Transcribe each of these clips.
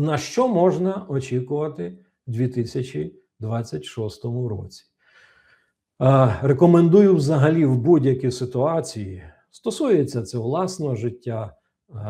на що можна очікувати в 2026 році? Рекомендую взагалі в будь-якій ситуації, стосується це власного життя,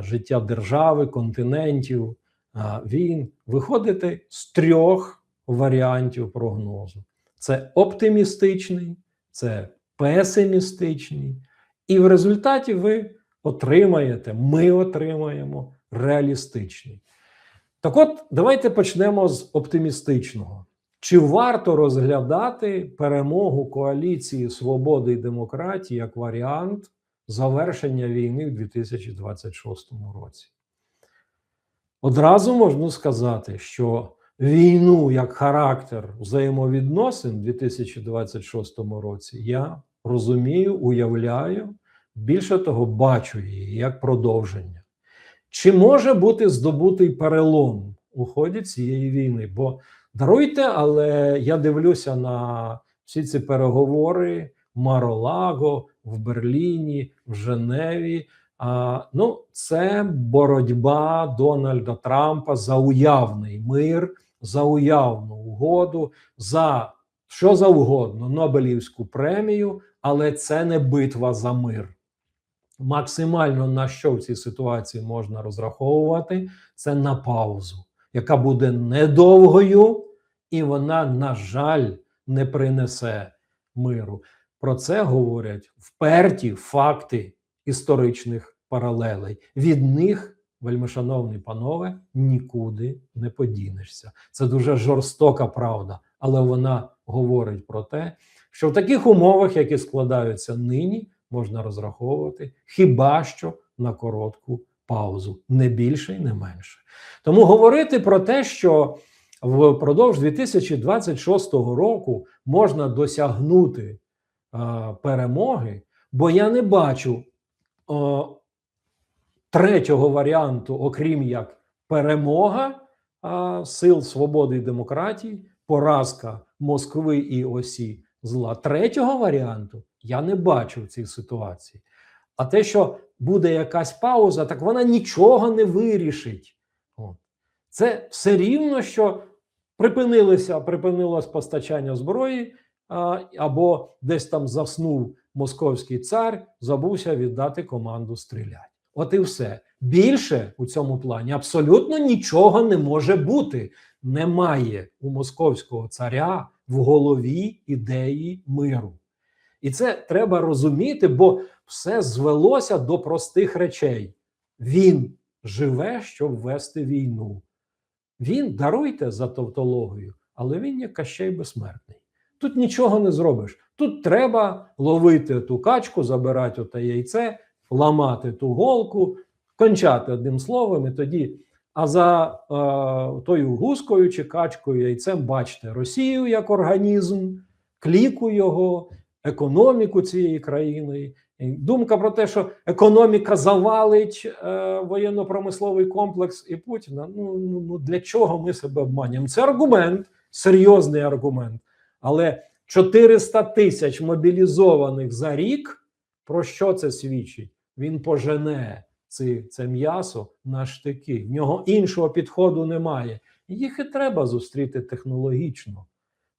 життя держави, континентів, війн, виходити з трьох варіантів прогнозу: це оптимістичний, це песимістичний, і в результаті ви отримаєте, ми отримаємо реалістичний. Так от, давайте почнемо з оптимістичного. Чи варто розглядати перемогу коаліції свободи і демократії як варіант завершення війни в 2026 році? Одразу можна сказати, що війну як характер взаємовідносин в 2026 році я розумію, уявляю, більше того, бачу її як продовження. Чи може бути здобутий перелом у ході цієї війни? Бо даруйте, але я дивлюся на всі ці переговори Маролаго, в Берліні, в Женеві. А, ну, це боротьба Дональда Трампа за уявний мир, за уявну угоду, за що завгодно, Нобелівську премію, але це не битва за мир. Максимально на що в цій ситуації можна розраховувати, це на паузу, яка буде недовгою, і вона, на жаль, не принесе миру. Про це говорять вперті факти історичних паралелей. Від них, вельмишановні панове, нікуди не подінешся. Це дуже жорстока правда, але вона говорить про те, що в таких умовах, які складаються нині, можна розраховувати хіба що на коротку паузу, не більше і не менше. Тому говорити про те, що впродовж 2026 року можна досягнути а, перемоги, бо я не бачу а, третього варіанту, окрім як перемога а, сил свободи і демократії, поразка Москви і осі зла. Третього варіанту я не бачу в цій ситуації. А те, що буде якась пауза, так вона нічого не вирішить. Це все рівно, що припинилося, припинилось постачання зброї, або десь там заснув московський цар, забувся віддати команду стріляти. От і все. Більше у цьому плані абсолютно нічого не може бути. Немає у московського царя в голові ідеї миру. І це треба розуміти, бо все звелося до простих речей. Він живе, щоб вести війну. Він даруйте за тавтологію, але він є кащей безсмертний. Тут нічого не зробиш. Тут треба ловити ту качку, забирати те яйце, ламати ту голку, кончати одним словом, і тоді. А за е, тою гускою чи качкою яйцем бачите Росію як організм, кліку його, економіку цієї країни. Думка про те, що економіка завалить е, воєнно-промисловий комплекс і Путіна. Ну, ну ну для чого ми себе обманюємо? Це аргумент, серйозний аргумент. Але 400 тисяч мобілізованих за рік. Про що це свідчить? Він пожене це, це м'ясо на штики. В нього іншого підходу немає. Їх і треба зустріти технологічно.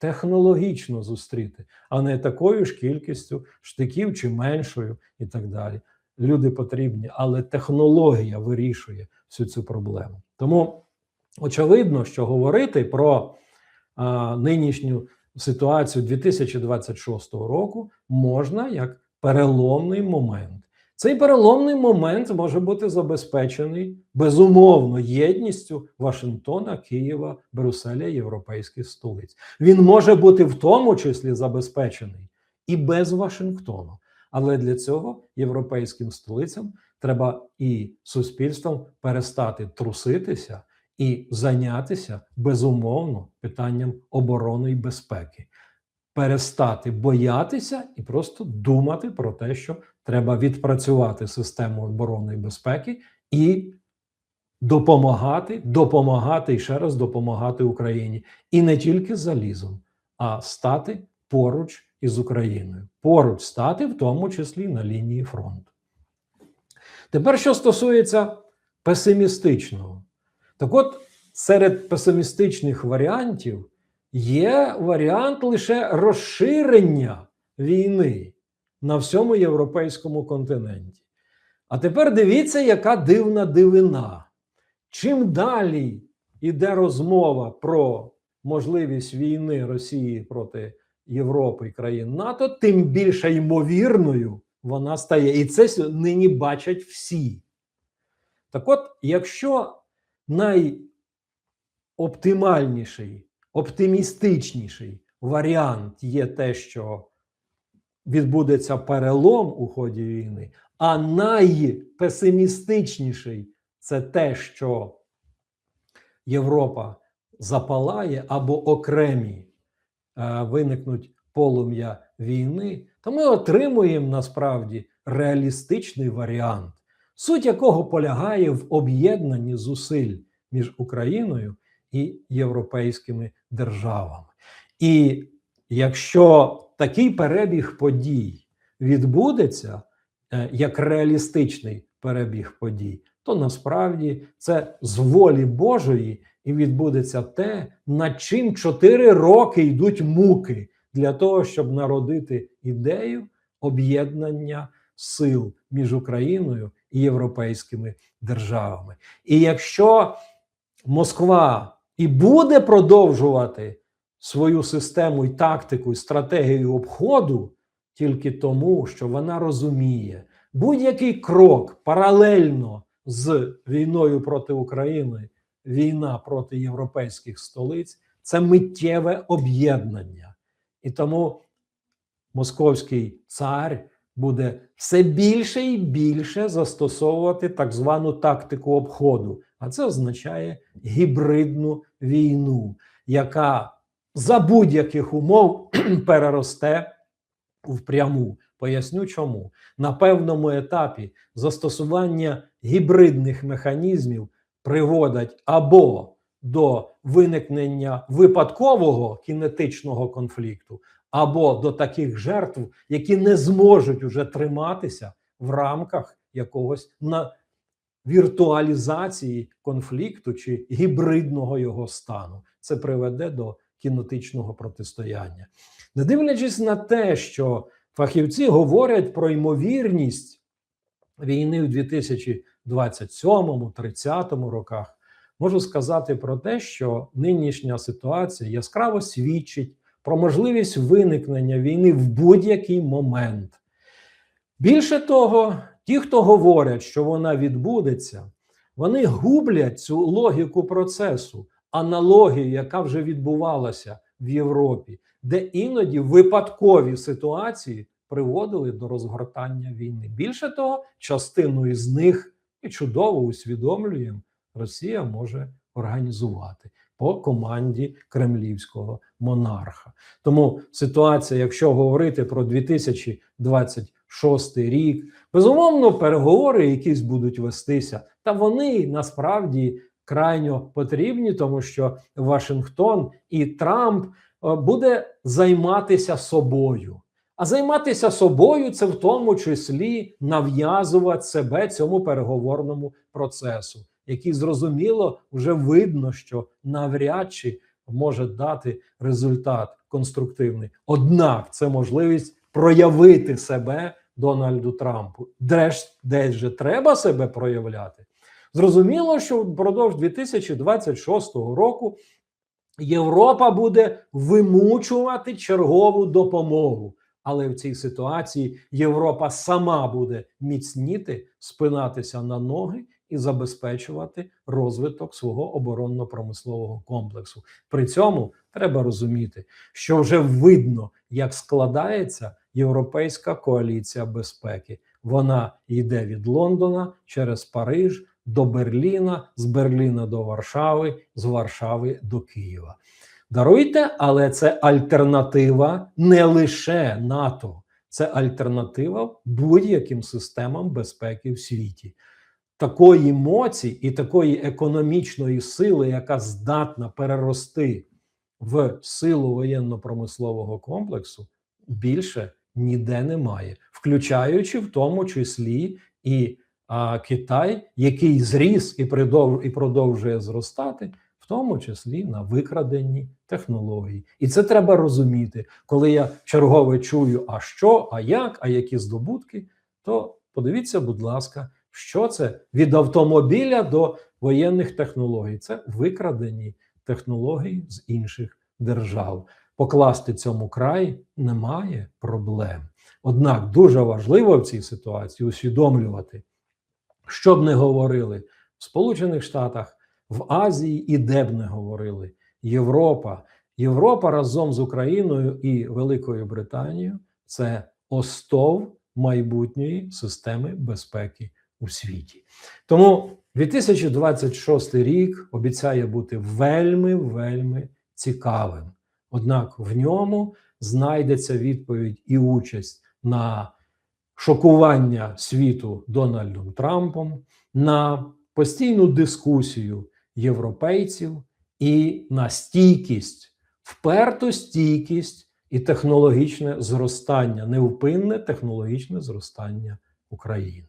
Технологічно зустріти, а не такою ж кількістю штиків чи меншою, і так далі. Люди потрібні, але технологія вирішує всю цю проблему. Тому очевидно, що говорити про а, нинішню ситуацію 2026 року можна як переломний момент. Цей переломний момент може бути забезпечений безумовно єдністю Вашингтона, Києва, Брюсселя, європейських столиць. Він може бути в тому числі забезпечений і без Вашингтону. Але для цього європейським столицям треба і суспільством перестати труситися і зайнятися безумовно питанням оборони і безпеки, перестати боятися і просто думати про те, що треба відпрацювати систему оборони і безпеки і допомагати, допомагати і ще раз допомагати Україні. І не тільки залізом, а стати поруч із Україною. Поруч стати, в тому числі на лінії фронту. Тепер, що стосується песимістичного, так от серед песимістичних варіантів є варіант лише розширення війни на всьому європейському континенті. А тепер дивіться, яка дивна дивина. Чим далі йде розмова про можливість війни Росії проти Європи і країн НАТО, тим більше ймовірною вона стає. І це нині бачать всі. Так от, якщо найоптимальніший, оптимістичніший варіант є те, що відбудеться перелом у ході війни, а найпесимістичніший це те, що Європа запалає або окремі е, виникнуть полум'я війни, то ми отримуємо насправді реалістичний варіант, суть якого полягає в об'єднанні зусиль між Україною і європейськими державами. І якщо такий перебіг подій відбудеться е, як реалістичний перебіг подій, то насправді це з волі Божої і відбудеться те, над чим чотири роки йдуть муки для того, щоб народити ідею об'єднання сил між Україною і європейськими державами. І якщо Москва і буде продовжувати свою систему і тактику, і стратегію обходу тільки тому, що вона розуміє, будь-який крок паралельно з війною проти України, війна проти європейських столиць це миттєве об'єднання. І тому московський цар буде все більше і більше застосовувати так звану тактику обходу. А це означає гібридну війну, яка за будь-яких умов переросте в пряму. Поясню чому. На певному етапі застосування гібридних механізмів приводять або до виникнення випадкового кінетичного конфлікту, або до таких жертв, які не зможуть уже триматися в рамках якогось на віртуалізації конфлікту чи гібридного його стану. Це приведе до кінетичного протистояння. Не дивлячись на те, що фахівці говорять про ймовірність війни в 2027-30 роках, можу сказати про те, що нинішня ситуація яскраво свідчить про можливість виникнення війни в будь-який момент. Більше того, ті, хто говорять, що вона відбудеться, вони гублять цю логіку процесу, аналогію, яка вже відбувалася в Європі, де іноді випадкові ситуації приводили до розгортання війни. Більше того, частину із них і чудово усвідомлюємо, Росія може організувати по команді кремлівського монарха. Тому ситуація, якщо говорити про 2026 рік, безумовно, переговори якісь будуть вестися, та вони насправді крайньо потрібні, тому що Вашингтон і Трамп е, буде займатися собою. А займатися собою це в тому числі нав'язувати себе цьому переговорному процесу, який зрозуміло вже видно, що навряд чи може дати результат конструктивний. Однак це можливість проявити себе Дональду Трампу. Де ж де ж треба себе проявляти? Зрозуміло, що впродовж 2026 року Європа буде вимучувати чергову допомогу. Але в цій ситуації Європа сама буде міцніти, спинатися на ноги і забезпечувати розвиток свого оборонно-промислового комплексу. При цьому треба розуміти, що вже видно, як складається європейська коаліція безпеки. Вона йде від Лондона через Париж до Берліна, з Берліна до Варшави, з Варшави до Києва. Даруйте, але це альтернатива не лише НАТО, це альтернатива будь-яким системам безпеки в світі. Такої моці і такої економічної сили, яка здатна перерости в силу воєнно-промислового комплексу, більше ніде немає, включаючи в тому числі і а, Китай, який зріс і, і продовжує зростати, в тому числі на викраденні технології. І це треба розуміти. Коли я чергове чую, а що, а як, а які здобутки, то подивіться, будь ласка, що це від автомобіля до воєнних технологій. Це викрадені технології з інших держав. Покласти цьому край немає проблем. Однак дуже важливо в цій ситуації усвідомлювати, що б не говорили в Сполучених Штатах, в Азії і де б не говорили Європа. Європа разом з Україною і Великою Британією це остов майбутньої системи безпеки у світі. Тому 2026 рік обіцяє бути вельми вельми цікавим. Однак в ньому знайдеться відповідь і участь на шокування світу Дональдом Трампом, на постійну дискусію європейців і на стійкість, вперту стійкість і технологічне зростання, невпинне технологічне зростання України.